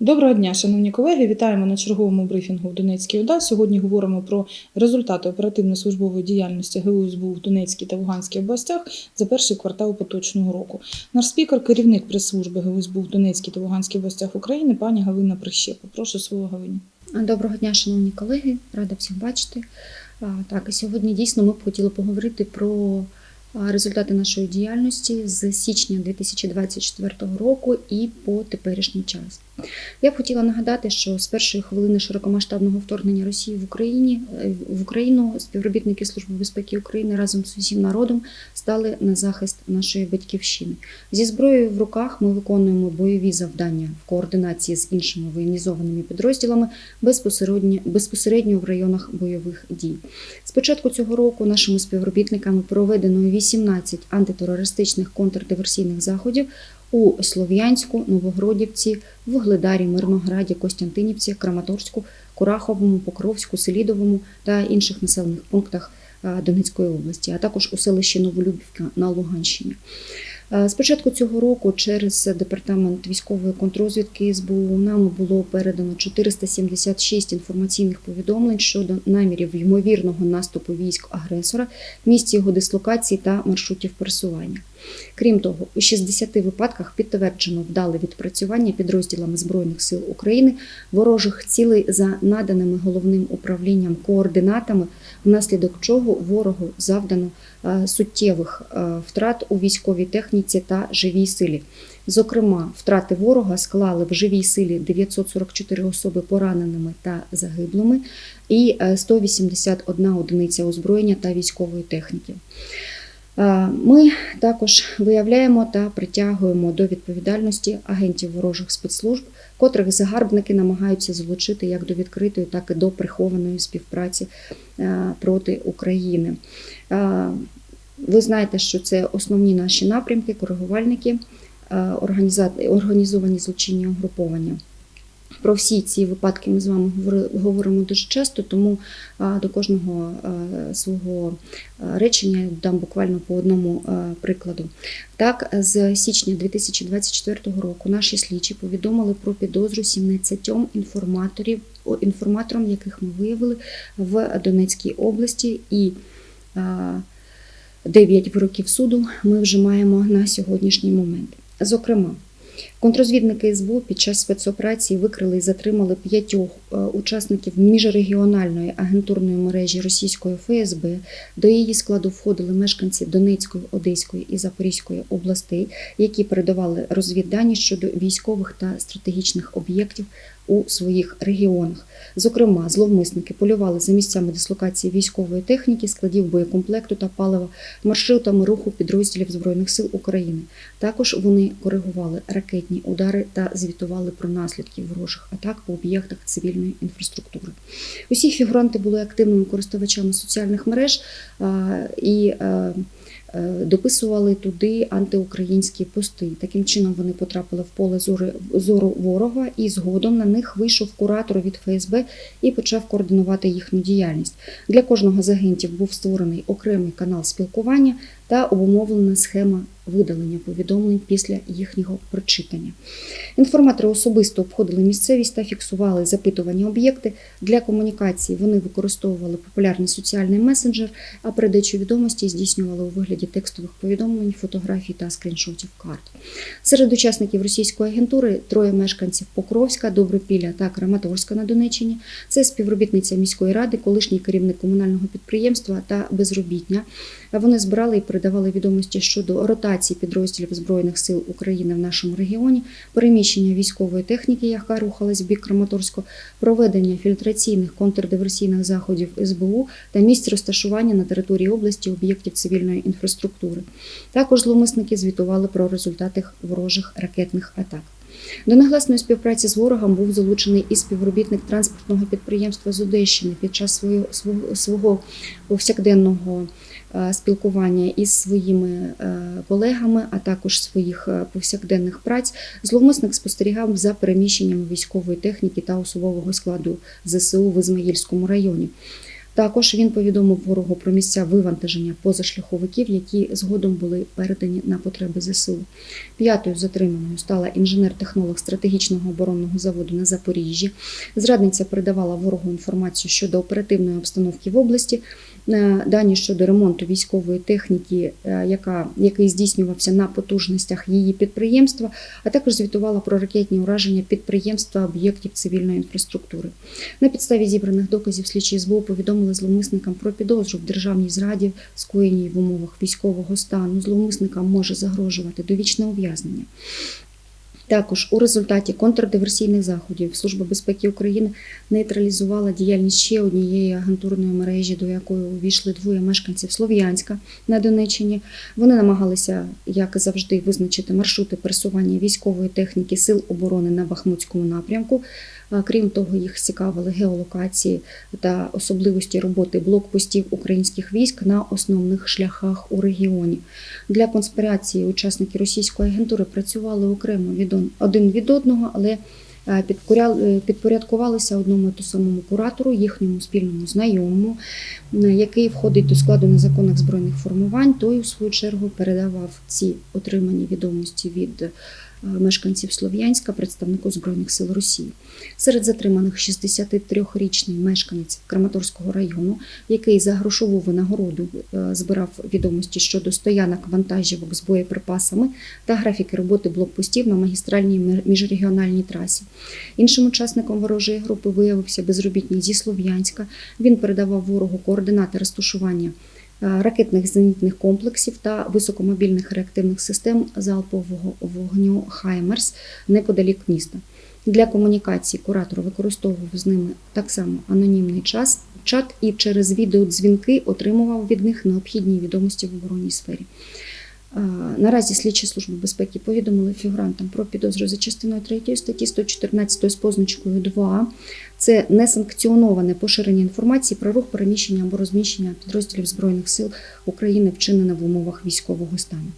Доброго дня, шановні колеги. Вітаємо на черговому брифінгу в Донецькій ОДА. Сьогодні говоримо про результати оперативно-службової діяльності ГУ СБУ в Донецькій та Луганській областях за перший квартал поточного року. Наш спікер, керівник прес-служби ГУ СБУ в Донецькій та Луганській областях України, пані Галина Прищепа. Прошу слово Галині. Доброго дня, шановні колеги, рада всіх бачити. Так, і сьогодні дійсно ми б хотіли поговорити про результати нашої діяльності з січня 2024 року і по теперішній час. Я б хотіла нагадати, що з першої хвилини широкомасштабного вторгнення Росії в Україні е, в Україну співробітники Служби безпеки України разом з усім народом стали на захист нашої батьківщини. Зі зброєю в руках ми виконуємо бойові завдання в координації з іншими воєнізованими підрозділами безпосередньо, безпосередньо в районах бойових дій. З початку цього року нашими співробітниками проведено 18 антитерористичних контрдиверсійних заходів у Слов'янську, Новогродівці, Вугледарі, Мирнограді, Костянтинівці, Краматорську, Кураховому, Покровську, Селідовому та інших населених пунктах е, Донецької області, а також у селищі Новолюбівка на Луганщині. Е, З початку цього року через департамент військової контрозвідки СБУ нами було передано 476 інформаційних повідомлень щодо намірів ймовірного наступу військ агресора, місці його дислокації та маршрутів пересування. Крім того, у 60 випадках підтверджено вдале відпрацювання підрозділами Збройних сил України ворожих цілей за наданими головним управлінням координатами, внаслідок чого ворогу завдано е, суттєвих е, втрат у військовій техніці та живій силі. Зокрема, втрати ворога склали в живій силі 944 особи пораненими та загиблими і е, 181 одиниця озброєння та військової техніки. Е, Ми також виявляємо та притягуємо до відповідальності агентів ворожих спецслужб, котрих загарбники намагаються залучити як до відкритої, так і до прихованої співпраці е, проти України. Е, Ви знаєте, що це основні наші напрямки, коригувальники, організовані злочинні угруповання. Про всі ці випадки ми з вами говоримо дуже часто, тому до кожного свого речення я дам буквально по одному прикладу. Так, з січня 2024 року наші слідчі повідомили про підозру 17 інформаторів, інформаторам, яких ми виявили в Донецькій області, і а, 9 вироків суду ми вже маємо на сьогоднішній момент. Зокрема, Контрозвідники СБУ під час спецоперації викрили і затримали п'ятьох е, учасників міжрегіональної агентурної мережі російської ФСБ. До її складу входили мешканці Донецької, Одеської і Запорізької областей, які передавали розвіддані щодо військових та стратегічних об'єктів у своїх регіонах. Зокрема, зловмисники полювали за місцями дислокації військової техніки, складів боєкомплекту та палива, маршрутами руху підрозділів Збройних сил України. Також вони коригували ракетні удари та звітували про наслідки ворожих атак по об'єктах цивільної інфраструктури. Усі фігуранти були активними користувачами соціальних мереж і е, дописували туди антиукраїнські пости. Таким чином вони потрапили в поле зору ворога, і згодом на них вийшов куратор від ФСБ і почав координувати їхню діяльність. Для кожного з агентів був створений окремий канал спілкування та обумовлена схема видалення повідомлень після їхнього прочитання. Інформатори особисто обходили місцевість та фіксували запитувані об'єкти. Для комунікації вони використовували популярний соціальний месенджер, а передачу відомості здійснювали у вигляді текстових повідомлень, фотографій та скріншотів карт. Серед учасників російської агентури троє мешканців Покровська, Добропілля та Краматорська на Донеччині. Це співробітниця міської ради, колишній керівник комунального підприємства та безробітня. Вони збирали і передавали відомості щодо ротації підрозділів Збройних сил України в нашому регіоні, переміщення військової техніки, яка рухалась в бік Краматорського, проведення фільтраційних контрдиверсійних заходів СБУ та місць розташування на території області об'єктів цивільної інфраструктури. Також зловмисники звітували про результати ворожих ракетних атак. До негласної співпраці з ворогом був залучений і співробітник транспортного підприємства з Одещини під час свого, свого, повсякденного спілкування із своїми е, колегами, а також своїх е, повсякденних праць. Зловмисник спостерігав за переміщенням військової техніки та особового складу ЗСУ в Ізмаїльському районі. Також він повідомив ворогу про місця вивантаження позашляховиків, які згодом були передані на потреби ЗСУ. П'ятою затриманою стала інженер-технолог стратегічного оборонного заводу на Запоріжжі. Зрадниця передавала ворогу інформацію щодо оперативної обстановки в області, е, дані щодо ремонту військової техніки, е, яка, який здійснювався на потужностях її підприємства, а також звітувала про ракетні ураження підприємства об'єктів цивільної інфраструктури. На підставі зібраних доказів слідчі СБУ повідомили зловмисникам про підозру в державній зраді, скоєній в умовах військового стану. Зловмисникам може загрожувати довічне ув'язнення. Також у результаті контрдиверсійних заходів Служба безпеки України нейтралізувала діяльність ще однієї агентурної мережі, до якої увійшли двоє мешканців Слов'янська на Донеччині. Вони намагалися, як і завжди, визначити маршрути пересування військової техніки сил оборони на Бахмутському напрямку. Крім того, їх цікавили геолокації та особливості роботи блокпостів українських військ на основних шляхах у регіоні. Для конспірації учасники російської агентури працювали окремо один від одного, але е, е, підпорядкувалися одному і ту самому куратору, їхньому спільному знайомому, який входить до складу незаконних збройних формувань. Той, у свою чергу, передавав ці отримані відомості від мешканців Слов'янська представнику Збройних сил Росії. Серед затриманих 63-річний мешканець Краматорського району, який за грошову винагороду е, збирав відомості щодо стоянок вантажівок з боєприпасами та графіки роботи блокпостів на магістральній міжрегіональній трасі. Іншим учасником ворожої групи виявився безробітний зі Слов'янська. Він передавав ворогу координати розташування ракетних зенітних комплексів та високомобільних реактивних систем залпового вогню Хаймерс неподалік міста. Для комунікації куратор використовував з ними так само анонімний час, чат і через відеодзвінки отримував від них необхідні відомості в оборонній сфері. Е, Наразі слідчі служби безпеки повідомили фігурантам про підозру за частиною 3 статті 114 з позначкою 2. Це несанкціоноване поширення інформації про рух переміщення або розміщення підрозділів Збройних сил України, вчинене в умовах військового стану.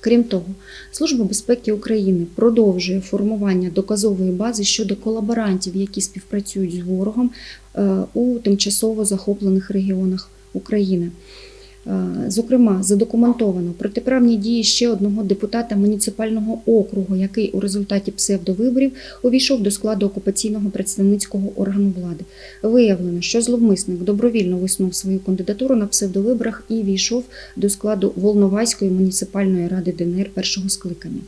Крім того, Служба безпеки України продовжує формування доказової бази щодо колаборантів, які співпрацюють з ворогом е, у тимчасово захоплених регіонах України. Е, Зокрема, задокументовано протиправні дії ще одного депутата муніципального округу, який у результаті псевдовиборів увійшов до складу окупаційного представницького органу влади. Виявлено, що зловмисник добровільно висунув свою кандидатуру на псевдовиборах і війшов до складу Волноваської муніципальної ради ДНР першого скликання.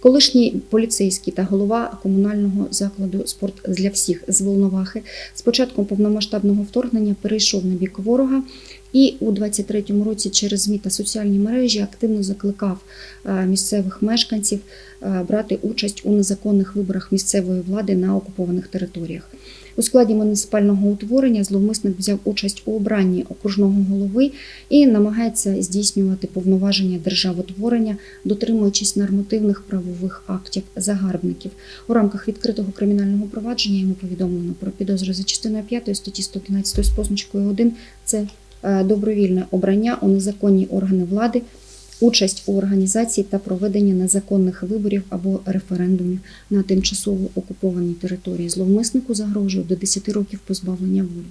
Колишній поліцейський та голова комунального закладу спорт для всіх з Волновахи з початком повномасштабного вторгнення перейшов на бік ворога. І у 23-му році через ЗМІ та соціальні мережі активно закликав е, місцевих мешканців е, брати участь у незаконних виборах місцевої влади на окупованих територіях. У складі муніципального утворення зловмисник взяв участь у обранні окружного голови і намагається здійснювати повноваження державотворення, дотримуючись нормативних правових актів загарбників. У рамках відкритого кримінального провадження йому повідомлено про підозру за частиною 5 статті 115 з позначкою 1 – це добровільне обрання у незаконні органи влади, участь у організації та проведення незаконних виборів або референдумів на тимчасово окупованій території. Зловмиснику загрожує до 10 років позбавлення волі.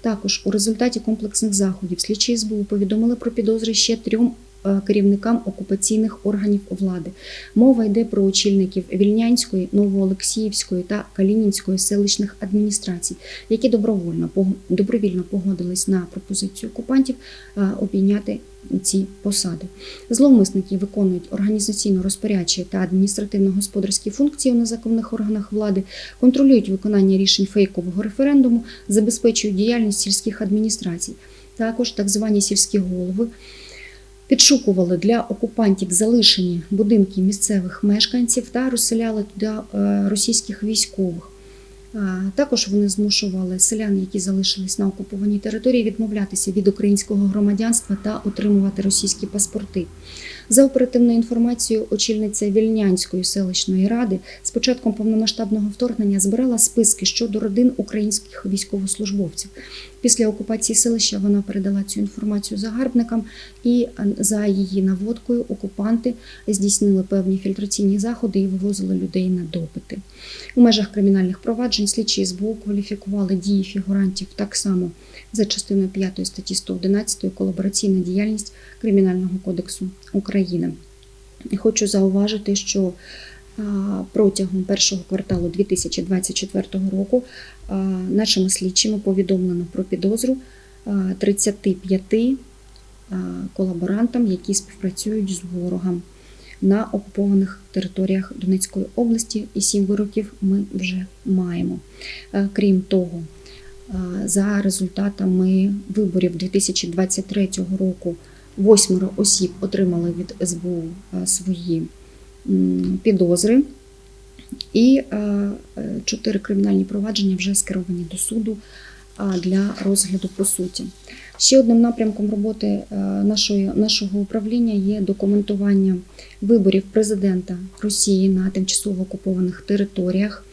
Також у результаті комплексних заходів слідчі СБУ повідомили про підозри ще трьом е, керівникам окупаційних органів влади. Мова йде про очільників Вільнянської, Новоолексіївської та Калінінської селищних адміністрацій, які добровольно добровільно погодились на пропозицію окупантів е, обійняти ці посади. Зловмисники виконують організаційно-розпорядчі та адміністративно-господарські функції у незаконних органах влади, контролюють виконання рішень фейкового референдуму, забезпечують діяльність сільських адміністрацій. Також так звані сільські голови підшукували для окупантів залишені будинки місцевих мешканців та розселяли туди е, російських військових. Також вони змушували селян, які залишились на окупованій території, відмовлятися від українського громадянства та отримувати російські паспорти. За оперативною інформацією, очільниця Вільнянської селищної ради з початком повномасштабного вторгнення збирала списки щодо родин українських військовослужбовців. Після окупації селища вона передала цю інформацію загарбникам, і е, за її наводкою окупанти здійснили певні фільтраційні заходи і вивозили людей на допити. У межах кримінальних проваджень слідчі СБУ кваліфікували дії фігурантів так само за частиною 5 статті 111 колабораційна діяльність Кримінального кодексу України. І Хочу зауважити, що протягом першого кварталу 2024 року нашими слідчими повідомлено про підозру 35 колаборантам, які співпрацюють з ворогом на окупованих територіях Донецької області, і сім вироків ми вже маємо. Крім того, за результатами виборів 2023 року восьмеро осіб отримали від СБУ свої підозри, і е, чотири кримінальні провадження вже скеровані до суду для розгляду по суті. Ще одним напрямком роботи нашої, нашого управління є документування виборів президента Росії на тимчасово окупованих територіях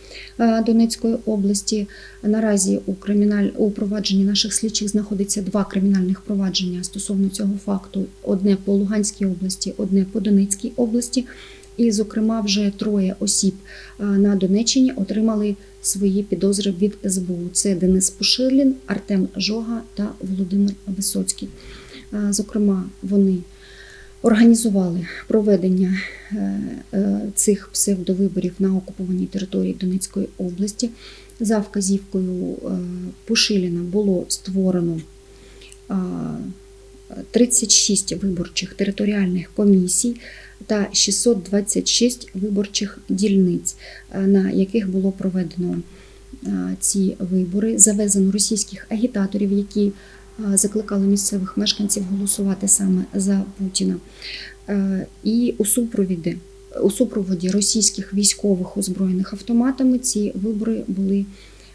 Донецької області. Наразі у криміналь у провадженні наших слідчих знаходиться два кримінальних провадження стосовно цього факту: одне по Луганській області, одне по Донецькій області. І, зокрема, вже троє осіб е, на Донеччині отримали свої підозри від СБУ. Це Денис Пушилін, Артем Жога та Володимир Висоцький. Е, Зокрема, вони організували проведення е, е, цих псевдовиборів на окупованій території Донецької області. За вказівкою е, Пушиліна було створено 36 виборчих територіальних комісій та 626 виборчих дільниць, на яких було проведено ці вибори. Завезено російських агітаторів, які закликали місцевих мешканців голосувати саме за Путіна. Е, І у супровіді, у супроводі російських військових озброєних автоматами ці вибори були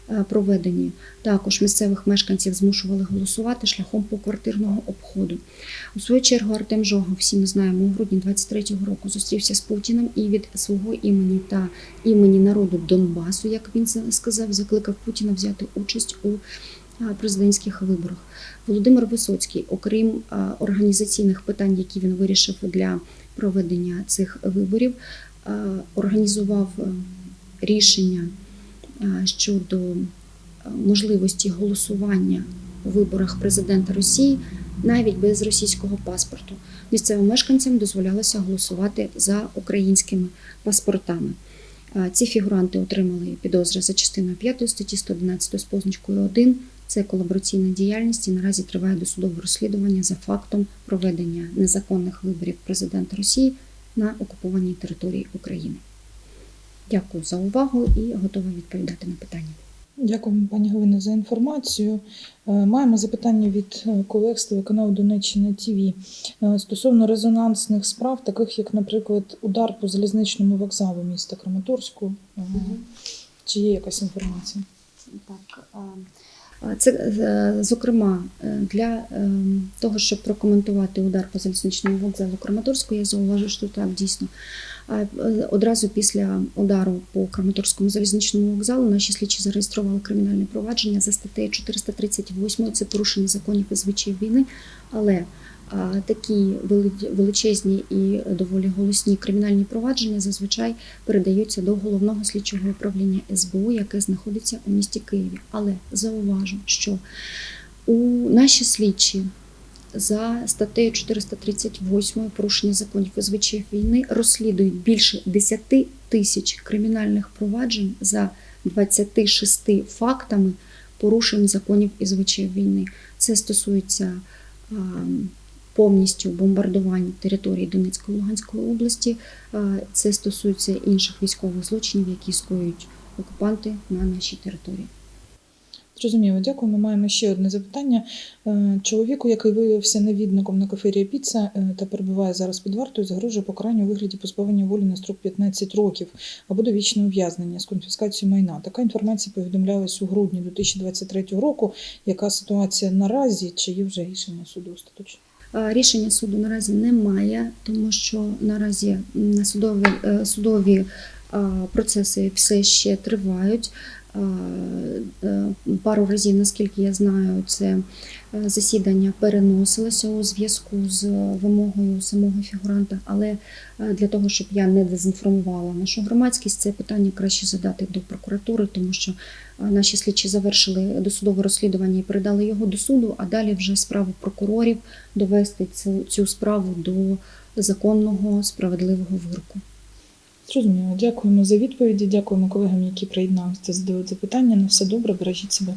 е, проведені. Також місцевих мешканців змушували голосувати шляхом поквартирного обходу. У свою чергу Артем Жога, всі ми знаємо, у грудні 23-го року зустрівся з Путіним і від свого імені та імені народу Донбасу, як він сказав, закликав Путіна взяти участь у президентських виборах. Володимир Висоцький, окрім організаційних питань, які він вирішив для проведення цих виборів, організував рішення щодо можливості голосування у виборах президента Росії навіть без російського паспорту. Місцевим мешканцям дозволялося голосувати за українськими паспортами. Ці фігуранти отримали підозри за частиною 5 статті 111 з позначкою 1. Це колабораційна діяльність і наразі триває досудове розслідування за фактом проведення незаконних виборів президента Росії на окупованій території України. Дякую за увагу і готова відповідати на питання. Дякуємо, пані Галино, за інформацію. Е, Маємо запитання від е, колег з телеканалу Донеччина ТВ стосовно резонансних справ, таких як, наприклад, удар по залізничному вокзалу міста Краматорську. Е, Чи є якась інформація? Так, а, це е, зокрема е, для е, того, щоб прокоментувати удар по залізничному вокзалу Краматорську, я зауважу, що так дійсно. Е, Одразу після удару по Краматорському залізничному вокзалу наші слідчі зареєстрували кримінальне провадження за статтею 438, це порушення законів і звичаїв війни. Але такі величезні і доволі голосні кримінальні провадження зазвичай передаються до головного слідчого управління СБУ, яке знаходиться у місті Києві. Але зауважу, що у наші слідчі за статтею 438 порушення законів і звичаїв війни розслідують більше 10 тисяч кримінальних проваджень за 26 фактами порушень законів і звичаїв війни. Це стосується повністю бомбардувань території Донецької Луганської області. Це стосується інших військових злочинів, які скоюють окупанти на нашій території. Зрозуміло, дякую. Ми маємо ще одне запитання. Е, Чоловіку, який виявився невідником на кафері Піца е, та перебуває зараз під вартою, загрожує покарання у вигляді позбавлення волі на строк 15 років або довічне ув'язнення з конфіскацією майна. Така інформація повідомлялась у грудні 2023 року. Яка ситуація наразі? Чи є вже рішення суду остаточно? А, Рішення суду наразі немає, тому що наразі судові, е, судові процеси все ще тривають. А, е, пару разів, наскільки я знаю, це е, засідання переносилося у зв'язку з вимогою самого фігуранта, але е, для того, щоб я не дезінформувала нашу громадськість, це питання краще задати до прокуратури, тому що е, наші слідчі завершили досудове розслідування і передали його до суду, а далі вже справу прокурорів довести цю, цю справу до законного справедливого вироку. Зрозуміло. Дякуємо за відповіді. Дякуємо колегам, які приєдналися задають запитання. На все добре, бережіть себе.